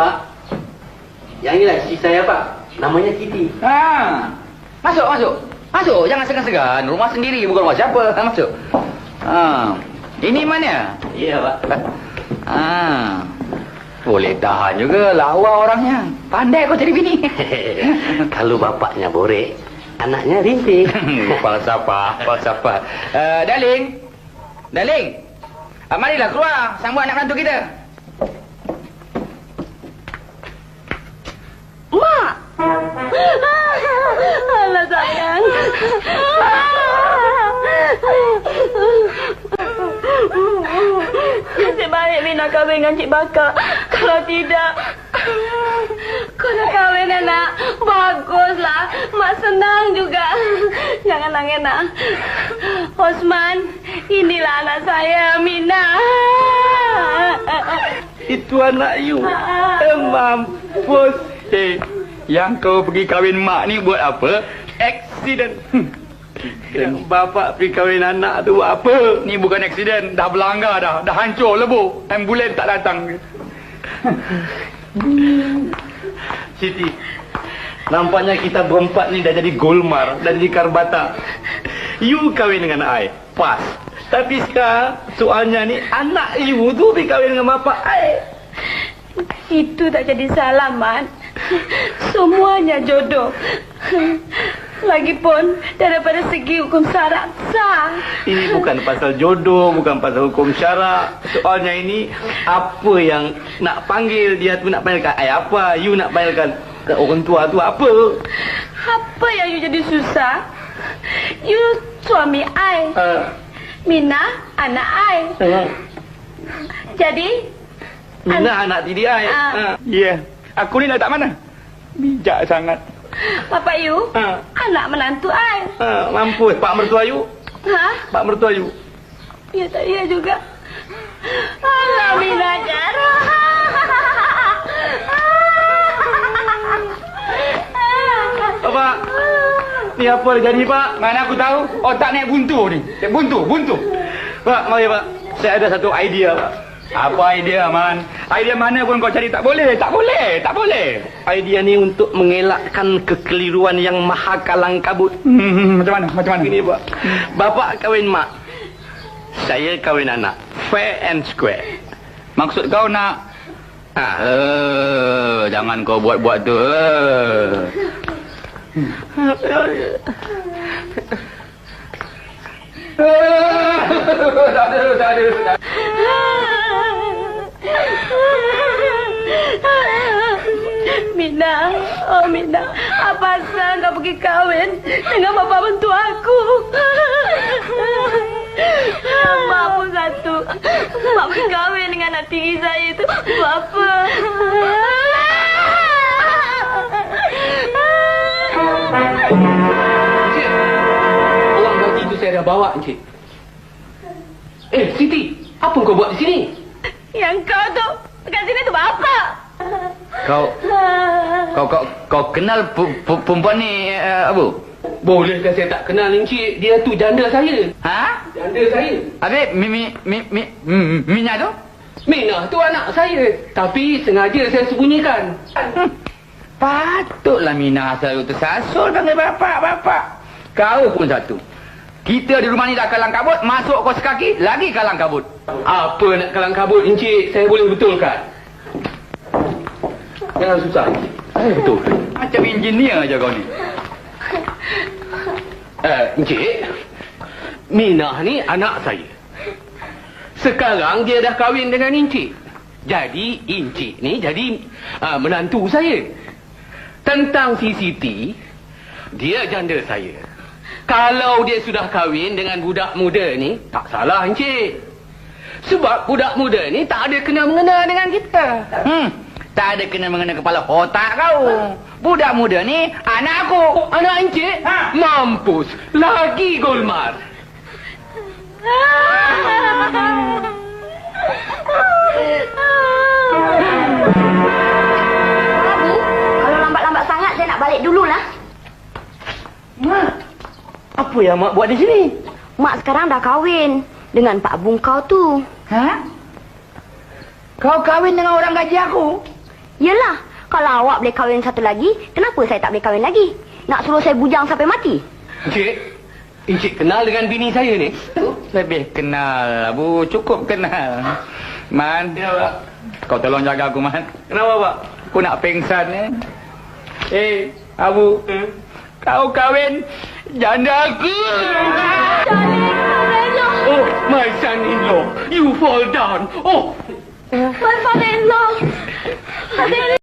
Pak, yang inilah isteri saya Pak. Namanya Kitty. Ha. Masuk, masuk. Masuk, jangan segan-segan. Rumah sendiri, bukan rumah siapa. Ha, masuk. Ha. Ini mana? Iya Pak. Ha. Boleh tahan juga lawa orangnya. Pandai kau jadi bini. Kalau bapaknya borek, anaknya rintik. falsafah, falsafah. Uh, darling. Darling. Uh, marilah keluar sambut anak menantu kita. Baik Mina kahwin dengan Cik Baka. Kalau tidak... Kau nak kahwin anak. Baguslah. Mak senang juga. Jangan nangis nak. Osman, inilah anak saya, Mina. Itu anak you. Eh, mampus. Eh, yang kau pergi kahwin mak ni buat apa? Aksiden. Yang bapak pergi kahwin anak tu buat apa? Ni bukan aksiden. Dah berlanggar dah. Dah hancur lebu. Ambulan tak datang. Siti, nampaknya kita berempat ni dah jadi golmar, dah jadi karbata. You kahwin dengan I, pas. Tapi sekarang soalnya ni anak you tu pergi kahwin dengan bapak I. Itu tak jadi salah, Man. Semuanya jodoh. Lagipun, daripada segi hukum syarak sah. Ini bukan pasal jodoh, bukan pasal hukum syarak. Soalnya ini apa yang nak panggil dia tu nak panggilkan I apa? You nak panggilkan ke orang tua tu apa? Apa yang you jadi susah? You suami I. Uh, Mina, anak I. uh, Jadi, Mina anak tiri I. Ah. Uh. Ya. Yeah. Aku ni dah tak mana. Bijak sangat. Bapak you, Ah. anak menantu I. Uh, mampus Pak mertua you. Ha? Pak mertua you. Ya tak ya juga. Alah, Mina Jara. Pak, ni apa dah jadi Pak? Mana aku tahu? Otak naik buntu ni. Buntu, buntu. Pak, mari Pak. Saya ada satu idea Pak. Apa idea, Man? Idea mana pun kau cari tak boleh, tak boleh, tak boleh. Idea ni untuk mengelakkan kekeliruan yang maha kalang kabut. Hmm, macam mana? Macam mana? Begini Pak. Bapak kahwin mak. Saya kahwin anak. Fair and square. Maksud kau nak Ah, Eh, jangan kau buat-buat tu. Eh. tak ada, tak ada, tak ada. Mina, oh Mina, apa asal kau pergi kahwin dengan bapa mentua aku? Mak pun satu. Mak pergi kahwin dengan anak tiri saya itu. Buat apa? Encik. Orang gaji tu saya dah bawa, Encik. Eh, Siti. Apa kau buat di sini? Yang kau tu kat sini tu buat apa? Kau kau kau kau kenal pu- pu- perempuan ni uh, Abu? Bolehkah saya tak kenal, Encik? Dia tu janda saya. Ha? Janda saya. Habis mi mi mi mi mi- Mina tu? Mina tu anak saya. Tapi sengaja saya sembunyikan. Hmm. Patutlah Mina selalu tersasul panggil bapak, bapak. Kau pun satu. Kita di rumah ni dah kalang kabut, masuk kau sekaki, lagi kalang kabut. Apa nak kalang kabut, Encik? Saya boleh betulkan. Jangan susah, Encik. Saya betulkan. Macam engineer aja kau ni. Eh, Encik. Minah ni anak saya. Sekarang dia dah kahwin dengan Encik. Jadi, Encik ni jadi uh, menantu saya. Tentang CCT, dia janda saya. Kalau dia sudah kahwin dengan budak muda ni, tak salah Encik. Sebab budak muda ni tak ada kena-mengena dengan kita. Hmm. Tak ada kena mengena kepala otak kau. Budak muda ni anak aku. Anak Encik? Ha. Mampus. Lagi golmar. Abu, kalau lambat-lambat sangat saya nak balik dululah. Mak, apa yang mak buat di sini? Mak sekarang dah kahwin dengan Pak Bung kau tu. Ha? Kau kahwin dengan orang gaji aku? Yelah, kalau awak boleh kahwin satu lagi, kenapa saya tak boleh kahwin lagi? Nak suruh saya bujang sampai mati? Encik, Encik kenal dengan bini saya ni? Lebih kenal, Abu. Cukup kenal. Man, Ya, Pak. kau tolong jaga aku, Man. Kenapa, Pak? Aku nak pengsan, eh. Eh, Abu. Kau kahwin janda aku. Oh, my son-in-law, you fall down. Oh, My father-in-law. Father